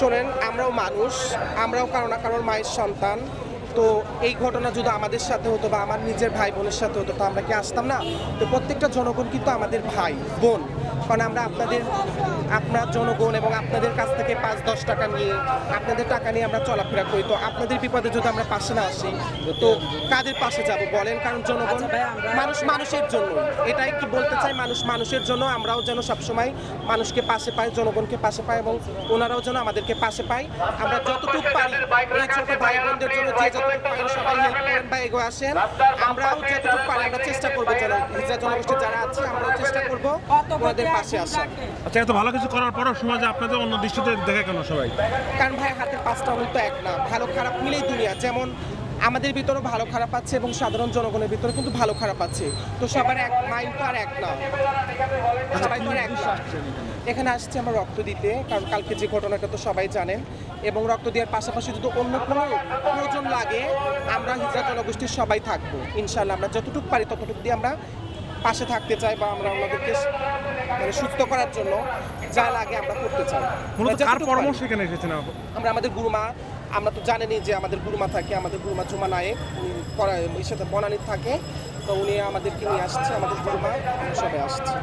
শোনেন, আমরাও মানুষ, আমরাও কারও না কারোর মায়ের সন্তান। তো এই ঘটনা যদি আমাদের সাথে হতো বা আমার নিজের ভাই বোনের সাথে হতো, তো আমরা কি আসতাম না? তো প্রত্যেকটা জনগণ কিন্তু আমাদের ভাই, বোন। কারণ আমরা আপনাদের আপনার জনগণ এবং আপনাদের কাছ থেকে পাঁচ দশ টাকা নিয়ে আপনাদের টাকা নিয়ে আমরা চলাফেরা করি। তো আপনাদের বিপদে যদি আমরা পাশে না আসি তো কাদের পাশে যাব বলেন? কারণ জনগণ আচ্ছা মানুষ মানুষের জন্য। এটাই কি বলতে চাই? মানুষ মানুষের জন্য আমরাও যেন সবসময় মানুষকে পাশে পাই জনগণকে পাশে পাই এবং ওনারাও যেন আমাদেরকে পাশে পাই। আমরা যতটুকু পারি এই ছোট ভাই বোনদের জন্য যে যতটুকু পারি সবাই হেল্প করেন বা এগো আসেন। আমরাও যতটুকু পারি আমরা চেষ্টা করব যেন হিজা জনগোষ্ঠী যারা আছে আমরাও চেষ্টা করব ওনাদের পাশে আসা আচ্ছা এত ভালো কিছু করার পরও সমাজে আপনাদের অন্য দৃষ্টিতে দেখে কেন সবাই? কারণ ভাই হাতের পাঁচটা আঙুল তো এক না। ভালো খারাপ মিলেই দুনিয়া। যেমন আমাদের ভিতরেও ভালো খারাপ আছে এবং সাধারণ জনগণের ভিতরে কিন্তু ভালো খারাপ আছে। তো সবার এক মাইন্ড তো আর এক না। সবাই তো এক না। এখানে? আসছে আমরা রক্ত দিতে কারণ কালকে যে ঘটনাটা তো সবাই জানেন। এবং রক্ত দেওয়ার পাশাপাশি যদি অন্য কোনো প্রয়োজন লাগে আমরা হিজরা জনগোষ্ঠীর সবাই থাকব। ইনশাল্লাহ আমরা যতটুকু পারি ততটুকু দিয়ে আমরা পাশে থাকতে চাই বা আমরা ওনাদেরকে মানে সুস্থ করার জন্য যা লাগে আমরা করতে চাই। আমরা কার পরামর্শ এখানে এসেছেন আমরা আমাদের গুরুমা আমরা তো জানেনই যে আমাদের গুরুমা থাকে আমাদের গুরুমা জুমা নায়েক উনি এই সাথে বনানি থাকে তো উনি আমাদেরকে নিয়ে আসছে আমাদের গুরুমা সবাই আসছে।